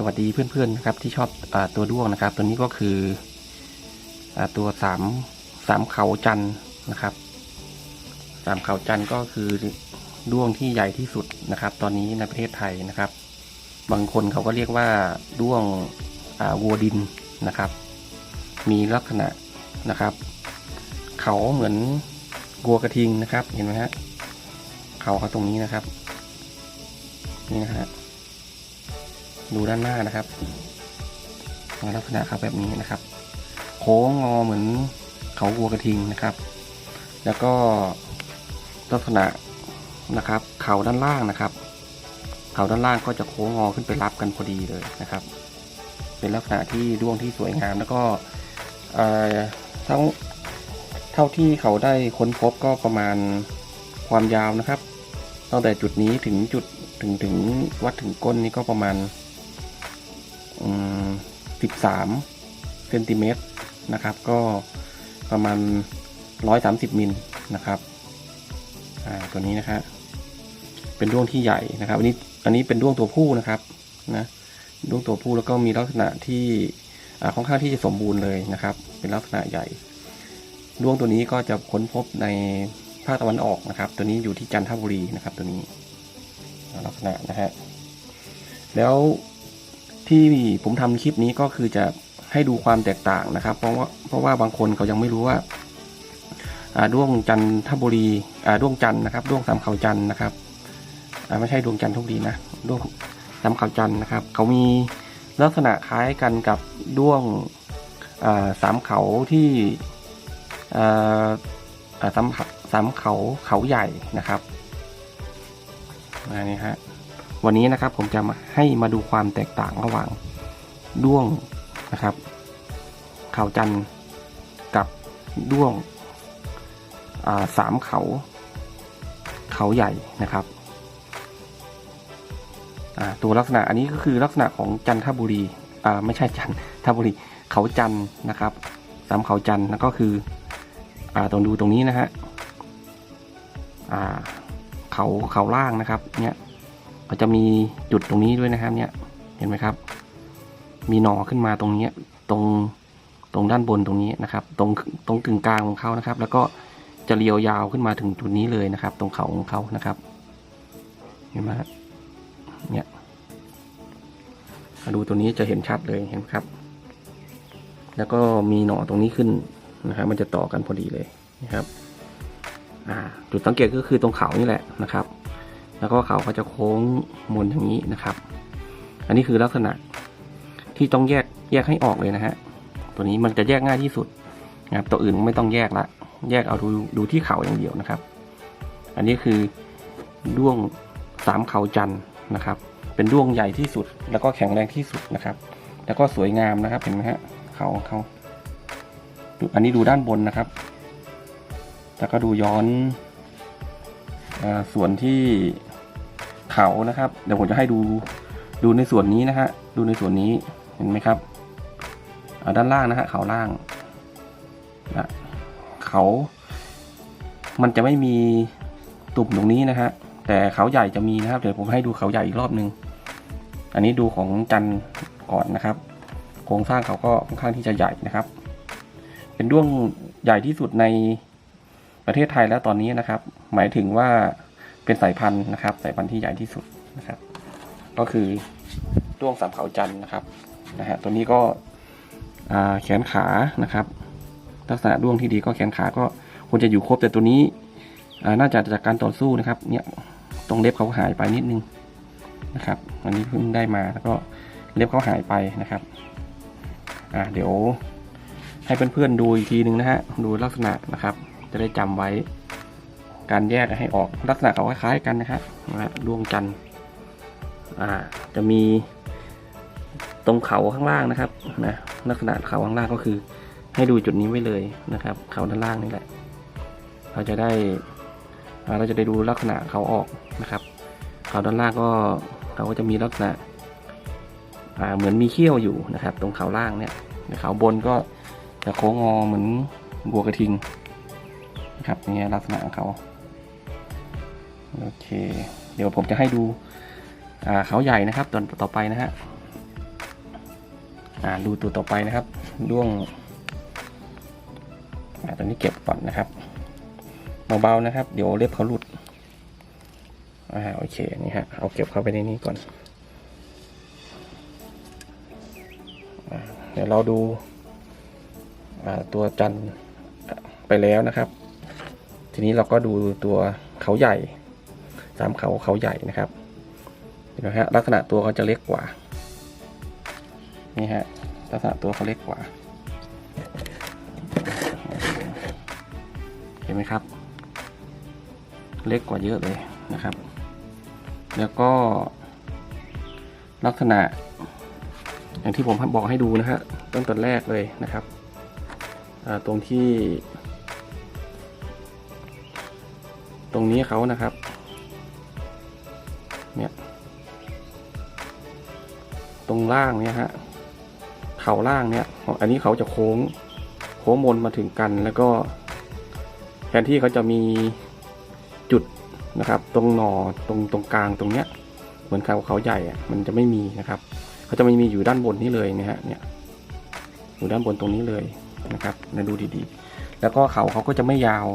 สวัสดีเพื่อนๆนะครับที่ชอบอตัวด้วงนะครับ ตัวนี้ก็คืออตัวสามสามเขาจันนะครับสามเขาจันก็คือด้วงที่ใหญ่ที่สุดนะครับ ตอนนี้ในประเทศไทยนะครับ บางคนเขาก็เรียกว่าด้วงอ่าวัวดินนะครับ มีลักษณะนะครับ เขาเหมือนวัวกระทิงนะครับเห็นไหมฮะเขาเขาตรงนี้นะครับนี่นะฮะ ดูด้านหน้านะครับลักษณะครับแบบนี้นะครับ โค้งงอเหมือนเขาวัวกระทิงนะครับ แล้วก็ลักษณะนะครับเขาด้านล่างนะครับ เขาด้านล่างก็จะโค้งงอขึ้นไปรับกันพอดีเลยนะครับ เป็นลักษณะที่ด้วงที่สวยงามแล้วก็เอ่อทั้งเท่าที่เขาได้ค้นพบก็ประมาณความยาวนะครับตั้งแต่จุดนี้ถึงจุดถึงถึงวัดถึงก้นนี่ก็ประมาณ สิบสามเซนติเมตรนะครับ ก็ประมาณร้อยสามสิบมิลนะครับอ่าตัวนี้นะครับเป็นด้วงที่ใหญ่นะครับ อันนี้อันนี้เป็นด้วงตัวผู้นะครับนะด้วงตัวผู้แล้วก็มีลักษณะที่ค่อนข้างที่จะสมบูรณ์เลยนะครับ เป็นลักษณะใหญ่ด้วงตัวนี้ก็จะค้นพบในภาคตะวันออกนะครับ ตัวนี้อยู่ที่จันทบุรีนะครับ ตัวนี้ลักษณะนะฮะแล้ว ที่ผมทำคลิปนี้ก็คือจะให้ดูความแตกต่างนะครับ เพราะว่าเพราะว่าบางคนเขายังไม่รู้ว่าด้วงจันทบุรีด้วงจันนะครับด้วงสามเขาจันนะครับไม่ใช่ดวงจันทบุรีนะด้วงสามเขาจันนะครับ เขามีลักษณะคล้ายกันกับด้วงสามเขาที่สามสามเขาเขาใหญ่นะครับนี่ฮะ วันนี้นะครับผมจะมาให้มาดูความแตกต่างระหว่างด้วงนะครับเขาจันทร์กับด้วงสามเขา เขาใหญ่นะครับตัวลักษณะอันนี้ก็คือลักษณะของจันทบุรีไม่ใช่จันทบุรีเขาจันทร์นะครับสามเขาจันทร์แล้วก็คืออตรงดูตรงนี้นะฮะเขาเขาล่างนะครับเนี่ย ก็จะมีจุดตรงนี้ด้วยนะครับ เนี่ยเห็นไหมครับ มีหนอขึ้นมาตรงนี้ตรงตรงด้านบนตรงนี้นะครับ ตรงตรงกึ่งกลางของเขานะครับ แล้วก็จะเรียวยาวขึ้นมาถึงจุดนี้เลยนะครับ ตรงเขาของเขานะครับ เห็นไหมเนี่ยมาดูตัวนี้จะเห็นชัดเลยเห็นครับ แล้วก็มีหนอตรงนี้ขึ้นนะครับ มันจะต่อกันพอดีเลยนะครับจุดสังเกตก็คือตรงเขานี่แหละนะครับ แล้วก็เขาก็จะโค้งมนอย่างนี้นะครับ อันนี้คือลักษณะที่ต้องแยกแยกให้ออกเลยนะฮะ ตัวนี้มันจะแยกง่ายที่สุดนะครับ ตัวอื่นไม่ต้องแยกละ แยกเอาดูดูที่เขาอย่างเดียวนะครับ อันนี้คือด้วงสามเขาจันนะครับ เป็นด้วงใหญ่ที่สุด แล้วก็แข็งแรงที่สุดนะครับ แล้วก็สวยงามนะครับ เห็นไหมฮะ เขาเขาอันนี้ดูด้านบนนะครับ แล้วก็ดูย้อนอส่วนที่ เขานะครับ เดี๋ยวผมจะให้ดูดูในส่วนนี้นะฮะดูในส่วนนี้เห็นไหมครับด้านล่างนะฮะเขาล่างนะเขา มันจะไม่มีตุ่มตรงนี้นะฮะแต่เขาใหญ่จะมีนะครับ เดี๋ยวผมให้ดูเขาใหญ่อีกรอบนึง อันนี้ดูของจันก่อนนะครับ โครงสร้างเขาก็ค่อนข้างที่จะใหญ่นะครับ เป็นด้วงใหญ่ที่สุดในประเทศไทยแล้วตอนนี้นะครับ หมายถึงว่า เป็นสายพันธุ์นะครับ สายพันธุ์ที่ใหญ่ที่สุดนะครับ ก็คือด้วงสามเขาจันนะครับนะฮะตัวนี้ก็แขนขานะครับ ลักษณะด้วงที่ดีก็แขนขาก็ควรจะอยู่ครบแต่ตัวนี้น่าจะจากการต่อสู้นะครับ เนี่ยตรงเล็บเขาหายไปนิดนึงนะครับอันนี้เพิ่งได้มาแล้วก็เล็บเขาหายไปนะครับอ่าเดี๋ยวให้เพื่อนๆดูอีกทีนึงนะฮะดูลักษณะนะครับ จะได้จำไว้ การแยกให้ออกลักษณะเขาคล้ายๆกันนะครับนะดวงจันทร์อ่าจะมีตรงเขาข้างล่างนะครับนะลักษณะเขาข้างล่างก็คือ ให้ดูจุดนี้ไว้เลยนะครับ เขาด้านล่างนี่แหละ เราจะได้เราจะได้ดูลักษณะเขาออกนะครับ เขาด้านล่างก็เขาก็จะมีลักษณะเหมือนมีเขี้ยวอยู่นะครับ ตรงเขาล่างเนี่ยเขาบนก็จะโค้งงอเหมือนบัวกระทิงนะครับนี่ลักษณะของเขา โอเค เดี๋ยวผมจะให้ดูเขาใหญ่นะครับตอนต่อไปนะฮะดูตัวต่อไปนะครับด้วงตัวนี้เก็บก่อนนะครับเบาๆนะครับ เดี๋ยวเล็บเขาหลุดอ่าโอเคนี่ฮะเอาเก็บเข้าไปในนี้ก่อนเดี๋ยวเราดูตัวจันไปแล้วนะครับ ทีนี้เราก็ดูตัวเขาใหญ่ สามเขาเขาใหญ่นะครับเห็นไหมฮะลักษณะตัวเขาจะเล็กกว่านี่ฮะลักษณะตัวเขาเล็กกว่า เห็นไหมครับ เล็กกว่าเยอะเลยนะครับ แล้วก็ ลักษณะ อย่างที่ผมบอกให้ดูนะฮะต้นตอนแรกเลยนะครับตรงที่ ตรงนี้เขานะครับ ตรงล่างเนี่ยฮะเขาล่างเนี่ย อันนี้เขาจะโค้งโค้งมนมาถึงกันแล้วก็แทนที่เขาจะมีจุดนะครับ ตรงหนอตรงตรงกลางตรงเนี้ย เหมือนเขาเขาใหญ่อะมันจะไม่มีนะครับเขาจะไม่มีอยู่ด้านบนนี่เลยนะฮะเนี่ยอยู่ด้านบนตรงนี้เลยนะครับนะดูดีๆ แล้วก็เขาเขาก็จะไม่ยาว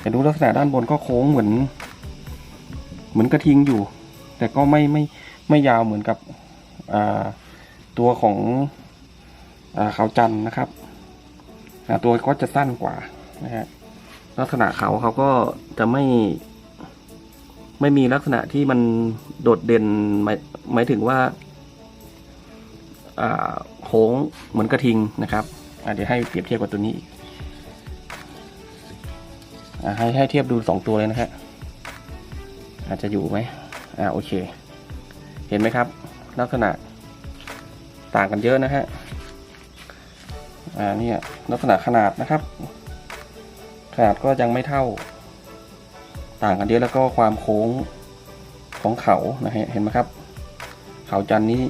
แต่ดูลักษณะด้านบนก็โค้งเหมือน เหมือนกระทิงอยู่ แต่ก็ไม่ไม่ไม่ยาวเหมือนกับ ตัวของอาเขาจันนะครับตัวก็จะสั้นกว่านะฮะลักษณะเขาเขาก็จะไม่ ไม่มีลักษณะที่มันโดดเด่นหมายหมายถึงว่าโค้งเหมือนกระทิงนะครับเดี๋ยวให้เปรียบเทียบกับตัวนี้อีกให้ให้เทียบดูสองตัวเลยนะฮะอาจจะอยู่ไหมอ่าโอเค เห็นไหมครับ ลักษณะต่างกันเยอะนะฮะอ่าเนี่ยลักษณะขนาดนะครับ ขนาดก็ยังไม่เท่า ต่างกันเยอะแล้วก็ความโค้งของเขานะฮะเห็นไหมครับ เขาจันนี้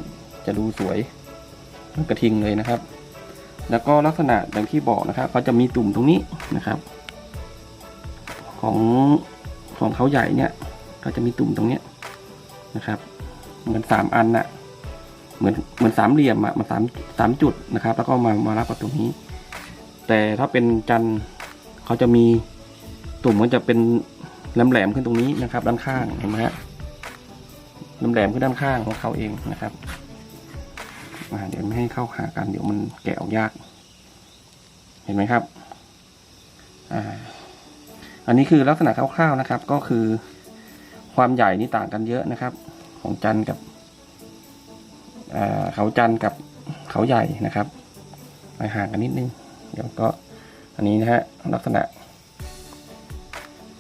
จะดูสวยกระทิงเลยนะครับ แล้วก็ลักษณะอย่างที่บอกนะครับเขาจะมีตุ่มตรงนี้นะครับ ของของเขาใหญ่เนี่ยก็จะมีตุ่มตรงนี้นะครับ เหมือนสามอันน่ะ เหมือนเหมือนสามเหลี่ยมอะมันสามสามจุดนะครับ แล้วก็มามารับกับตรงนี้ แต่ถ้าเป็นจันทร์เขาจะมีตุ่มมันจะเป็นแหลมๆขึ้นตรงนี้นะครับ ด้านข้างเห็นไหมฮะแหลมๆขึ้นด้านข้างของเขาเองนะครับเดี๋ยวไม่ให้เข้าหากันเดี๋ยวมันแกะออกยาก เห็นไหมครับอ่าอันนี้คือลักษณะคร่าวๆนะครับ ก็คือความใหญ่นี่ต่างกันเยอะนะครับ ของจันกับเขาจันกับเขาใหญ่นะครับไปห่างกันนิดนึงเดี๋ยวก็อันนี้นะฮะลักษณะ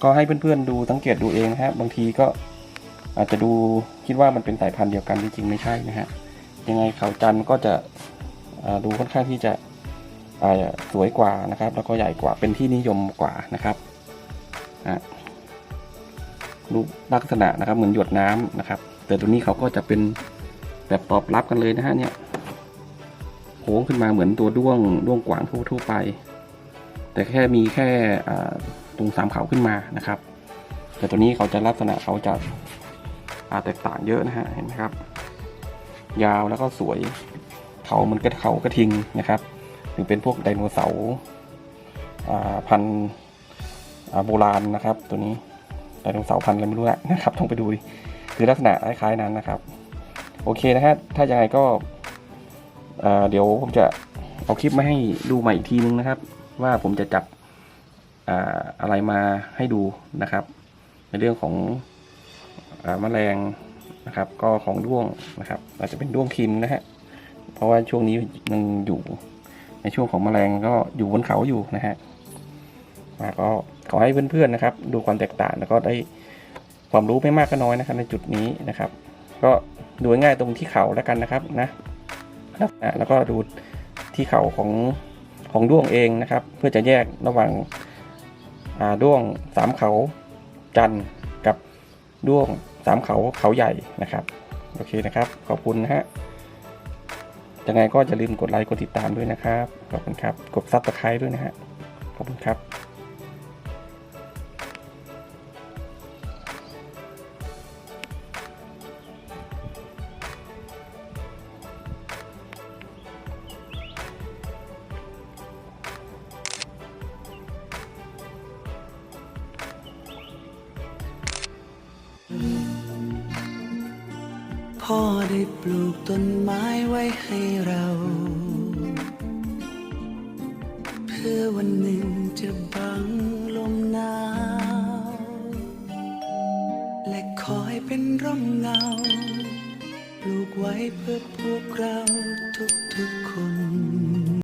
ก็ให้เพื่อนๆดูสังเกตดูเองนะฮะบางทีก็อาจจะดูคิดว่ามันเป็นสายพันธุ์เดียวกันจริงๆไม่ใช่นะฮะยังไงเขาจันก็จะดูค่อนข้างที่จะสวยกว่านะครับ แล้วก็ใหญ่กว่าเป็นที่นิยมกว่านะครับรูปลักษณะนะครับเหมือนหยดน้ำนะครับ แต่ตัวนี้เขาก็จะเป็นแบบตอบรับกันเลยนะฮะเนี่ยโค้งขึ้นมาเหมือนตัวด้วงด้วงกวางทั่วไป แต่แค่มีแค่ตรงสามเขาขึ้นมานะครับ แต่ตัวนี้เขาจะลักษณะเขาจะาแตกต่างเยอะนะฮะเห็นไหมครับ ยาวแล้วก็สวยเขามันก็เขากระทิงนะครับหรือเป็นพวกไดโนเสาร์พันธุ์โบราณนะครับ ตัวนี้ไดโนเสาร์พันธุ์อะไรไม่รู้แหละนะครับต้องไปดูดิ คือลักษณะคล้ายๆนั้นนะครับ โอเคนะฮะถ้ายังไงก็เเดี๋ยวผมจะเอาคลิปมาให้ดูใหม่อีกทีนึงนะครับ ว่าผมจะจับออะไรมาให้ดูนะครับ ในเรื่องของอาแมลงนะครับ ก็ของด้วงนะครับ อาจจะเป็นด้วงทิมนะฮะเพราะว่าช่วงนี้ยังอยู่ในช่วงของแมลงก็อยู่บนเขาอยู่นะฮะอ่าก็ขอให้เพื่อนๆนะครับ ดูความแตกต่างแล้วก็ได้ ความรู้ไม่มากก็น้อยนะครับในจุดนี้นะครับ ก็ดูง่ายตรงที่เขาแล้วกันนะครับนะแล้วก็ดูที่เข่าของของด้วงเองนะครับ เพื่อจะแยกระหว่างาด้วงสามเขาจันทร์กับด้วงสามเขาเขาใหญ่นะครับโอเคนะครับ ขอบคุณนะฮะยังไงก็อย่าลืมกดไลค์กดติดตามด้วยนะครับขอบคุณครับกดซับสไครต์ด้วยนะฮะขอบคุณครับ พ่อได้ปลูกต้นไม้ไว้ให้เรา เพื่อวันหนึ่งจะบังลมหนาว และคอยเป็นร่มเงา ปลูกไว้เพื่อพวกเราทุกๆคน